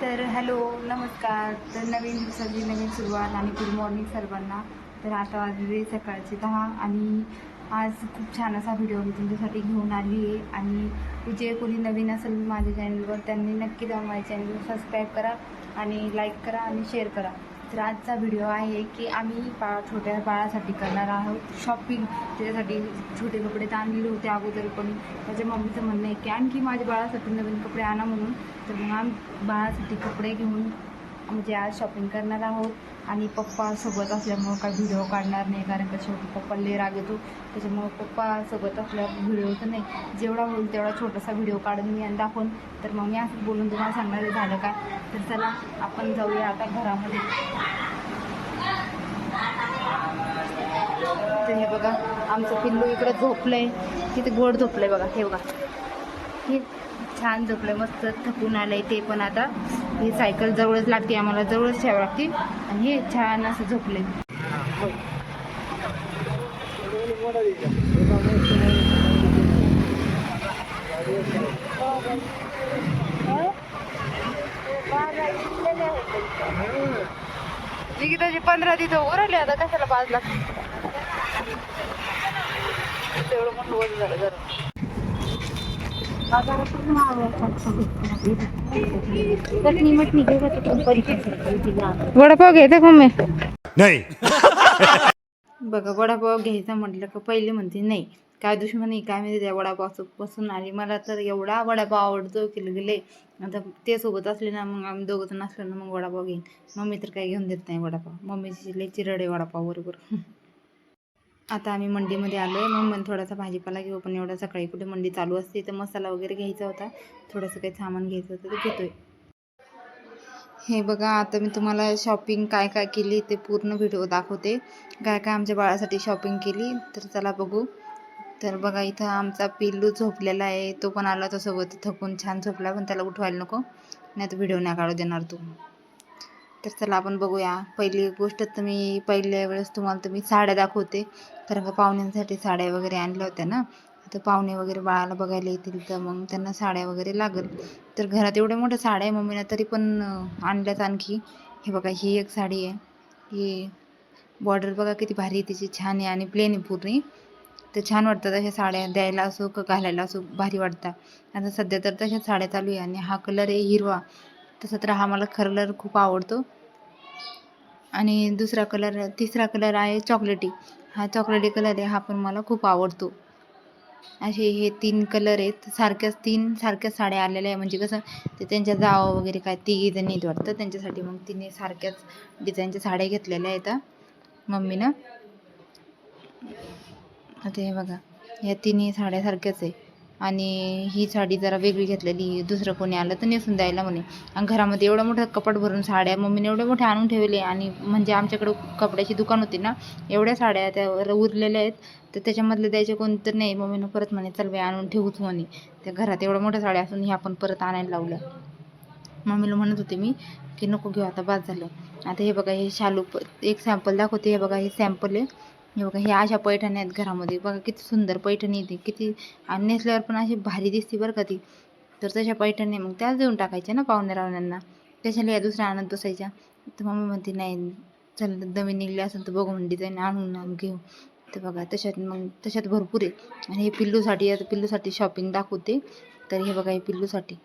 तर हॅलो नमस्कार. तर नवीन दिवसाची नवीन सुरुवात आणि गुड मॉर्निंग सर्वांना. तर आता वाजले सकाळचे दहा आणि आज खूप छान असा व्हिडिओ मी तुमच्यासाठी घेऊन आली आहे. आणि जे कोणी नवीन असेल माझ्या चॅनलवर त्यांनी नक्की जाऊन माझ्या चॅनलला सबस्क्राईब करा आणि लाईक करा आणि शेअर करा. तर आजचा व्हिडिओ आहे की आम्ही बा छोट्या बाळासाठी करणार आहोत शॉपिंग त्याच्यासाठी छोटे कपडे तर आणलेले होते अगोदर पण माझ्या मम्मीचं म्हणणं आहे की आणखी माझ्या बाळासाठी नवीन कपडे आणा म्हणून. तर मग आम्ही बाळासाठी कपडे घेऊन म्हणजे आज शॉपिंग करणार आहोत. आणि पप्पा सोबत असल्यामुळं काय व्हिडिओ काढणार नाही कारण का शेवटी पप्पा लय राग येतो. त्याच्यामुळं पप्पा सोबत असल्यावर व्हिडिओ तर नाही. जेवढा होईल तेवढा छोटासा व्हिडिओ काढून मी आणि दाखवून. तर मग मी असं बोलून तुम्हाला सांगणार झालं का? तर चला आपण जाऊया आता घरामध्ये. तर हे बघा आमचं पिल्लू इकडं झोपलंय. तिथे गोड झोपलंय बघा हे बघा. हे छान झोपलंय मस्त थकून आलंय ते पण आता. ही सायकल जवळच लागते आम्हाला जवळच ठेवावी लागते. आणि हे छान असं झोपलंय. निकिताची पंधरा तिथं उरले आता कशाला पाच लाख तेवढं मोठं वजन झालं जरा वडापाव घ्यायचा का मम्मी? नाही. बघा वडापाव घ्यायचा म्हटलं का पहिले म्हणते नाही काय दुश्मनी काय माहिती त्या वडापावपासून आली मला तर एवढा वडापाव आवडतो की गेले आता ते सोबत असले ना मग आम्ही दोघं जण असलो ना मग वडापाव घेईन. मम्मी तर काही घेऊन देत नाही वडापाव. मम्मीची लई चिरड आहे वडापाव बरोबर. आता आम्ही मंडीमध्ये आलो आहे मग थोडासा भाजीपाला घेऊ. पण एवढा सकाळी कुठे मंडी चालू असते तर मसाला वगैरे घ्यायचा होता. थोडंसं काही सामान घ्यायचं होतं ते घेतोय. हे बघा आता मी तुम्हाला शॉपिंग काय काय केली ते पूर्ण व्हिडिओ दाखवते. काय काय आमच्या बाळासाठी शॉपिंग केली तर चला बघू. तर बघा इथं आमचा पिल्लू झोपलेला आहे. तो पण आला तो सोबत. थकून छान झोपला पण त्याला उठवायला नको. नाही तर व्हिडिओ नाही काढू देणार तू. तर चला आपण बघूया. पहिली गोष्ट तर मी पहिल्या वेळेस तुम्हाला तुम्ही साड्या दाखवते. कारण का पाहुण्यांसाठी साड्या वगैरे आणल्या होत्या ना. तर पाहुणे वगैरे बाळाला बघायला येतील तर मग त्यांना साड्या वगैरे लागल. तर घरात एवढ्या मोठ्या साड्या आहे मम्मीनं तरी पण आणल्यात आणखी. हे बघा ही एक साडी आहे. ही बॉर्डर बघा किती भारी आहे तिची छान आहे आणि प्लेन आहे पूर्ण. तर छान वाटतात अशा साड्या द्यायला असो का घालायला असो भारी वाटतात. आता सध्या तर तशा साड्या चालू आहे आणि हा कलर आहे हिरवा. तसा तर हा मला कलर खूप आवडतो. आणि दुसरा कलर तिसरा कलर आहे चॉकलेटी हा चॉकलेटी कलर आहे हा पण मला खूप आवडतो. असे हे तीन कलर आहेत. सारख्याच तीन सारख्याच साड्या आलेल्या आहे म्हणजे कसं ते त्यांच्या जावं वगैरे काय तिघी जण आहेत वाटतं. त्यांच्यासाठी मग तिने सारख्याच डिझाईनच्या साड्या घेतलेल्या आहेत मम्मीनं. आता हे बघा या तिन्ही साड्या सारख्याच आहे आणि ही साडी जरा वेगळी घेतलेली दुसरं कोणी आलं तर नेसून द्यायला म्हणे. आणि घरामध्ये एवढं मोठं कपाट भरून साड्या मम्मीने एवढे मोठे आणून ठेवले आणि म्हणजे आमच्याकडं कपड्याची दुकान होती ना एवढ्या साड्या त्यावर उरलेल्या आहेत. तर त्याच्यामधले द्यायचे कोण तर नाही. मम्मीनं परत म्हणे चल बाई आणून ठेवूच म्हणे. त्या घरात एवढ्या मोठ्या साड्या असून ह्या आपण परत आणायला लावल्या मम्मीला म्हणत होते मी की नको घेऊ आता बाद झालं. आता हे बघा हे शालू प एक सॅम्पल दाखवते. हे बघा हे सॅम्पल आहे. हे बघा हे अशा पैठणी आहेत घरामध्ये. बघा किती सुंदर पैठणी येते किती आणि नेसल्यावर पण अशी भारी दिसते बरं का ती. तर तशा पैठणी मग त्याच देऊन टाकायच्या ना पाहुण्या रावण्यांना. त्याच्याला या दुसऱ्या आणत बसायच्या. तर मम्मी म्हणते नाही चल दमी निघली असेल तर बघू म्हणजे डिझाईन आणून घेऊ. तर बघा तशात मग तशात भरपूर आहे. आणि हे पिल्लूसाठी आता पिल्लूसाठी शॉपिंग दाखवते. तर हे बघा हे पिल्लूसाठी.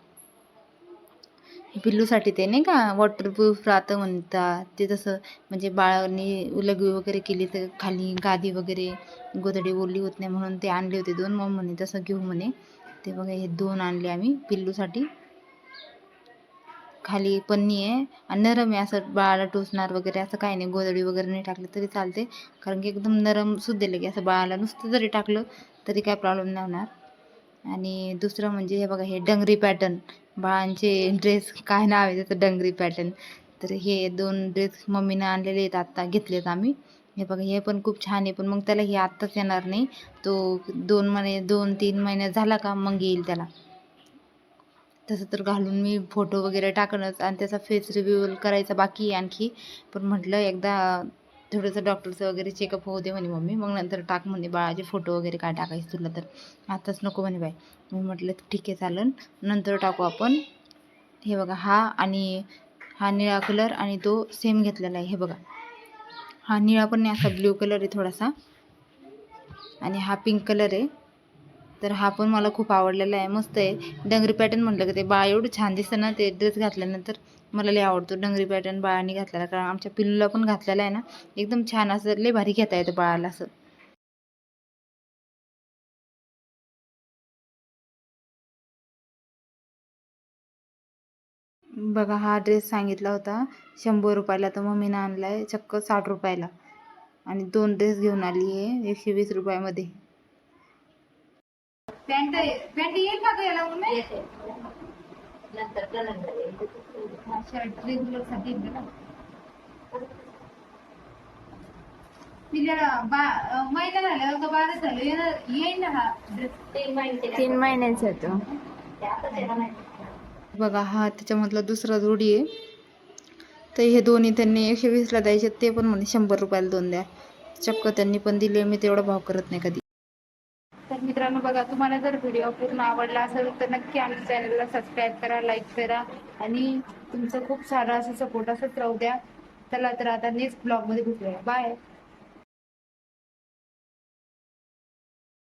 पिल्लूसाठी ते नाही का? वॉटरप्रूफ राहतं म्हणतात. ते तसं म्हणजे बाळांनी लघवी वगैरे केली तर खाली गादी वगैरे गोधडी ओली होत नाही म्हणून ते आणले होते दोन. मग म्हणे तसं घेऊ म्हणे. ते बघा हे दोन आणले आम्ही पिल्लूसाठी. खाली पन्नी आहे आणि नरम आहे असं बाळाला टोचणार वगैरे असं काही नाही. गोधडी वगैरे नाही टाकलं तरी चालते. कारण की एकदम नरम सुद्धा की असं बाळाला नुसतं जरी टाकलं तरी काय प्रॉब्लेम नाही होणार. आणि दुसरं म्हणजे हे बघा हे डंगरी पॅटर्न बाळांचे ड्रेस काय नाव आहे त्याचं? डंगरी पॅटर्न तर हे दोन ड्रेस मम्मीनं आणलेले आहेत आत्ता घेतलेत आम्ही. हे बघा हे पण खूप छान आहे. पण मग त्याला हे आत्ताच येणार नाही. तो दोन महिने दोन तीन महिने झाला का मग येईल त्याला. तसं तर घालून मी फोटो वगैरे टाकणंच. आणि त्याचा फेस रिव्ह्यू करायचा बाकी आणखी. पण म्हटलं एकदा थोडंसं डॉक्टरचं वगैरे चेकअप होऊ दे म्हणे मम्मी. मग नंतर टाक म्हणे बाळाचे फोटो वगैरे काय टाकायचे तुला तर. आताच नको म्हणे बाय मी म्हटलं ठीक आहे चालेल नंतर टाकू आपण. हे बघा हा आणि हा निळा कलर आणि तो सेम घेतलेला आहे. हे बघा. हा निळा पण नाही असा ब्ल्यू कलर आहे थोडासा. आणि हा पिंक कलर आहे. तर हा पण मला खूप आवडलेला आहे. मस्त आहे. डंगरी पॅटर्न म्हटलं की ते बाळ एवढं छान दिसतं ना ते ड्रेस घातल्यानंतर मला लय आवडतो डंगरी पॅटर्न बाळाने घातलेला. कारण आमच्या पिल्लूला पण घातलेला आहे ना एकदम छान असं लय भारी घेता येतं बाळाला असं. बघा हा ड्रेस सांगितला होता. शंभर रुपयाला तर मम्मीनं आणला आहे चक्क साठ रुपयाला. आणि दोन ड्रेस घेऊन आली आहे एकशे वीस रुपयामध्ये. पॅन्ट पॅन्ट येईल का याला शर्ट रेग्युलरसाठी पिल्याला बा महिना झाल्यावर का बारा झालं येणार येईल ना हा ड्रेस तीन महिन्याचा तो बघा हा त्याच्यामधला दुसरा जोडी आहे तर हे दोन्ही त्यांनी एकशे वीसला द्यायचे ते पण म्हणे शंभर रुपयाला दोन द्या चक्क त्यांनी पण दिले मी तेवढा भाव करत नाही कधी मित्रांनो बघा तुम्हाला जर व्हिडिओ पूर्ण आवडला असेल तर नक्की आमच्या चॅनलला सबस्क्राईब करा लाईक करा आणि तुमचं खूप सारा असं सपोर्ट असंच राहू द्या. चला तर आता नेक्स्ट ब्लॉगमध्ये भेटूया. बाय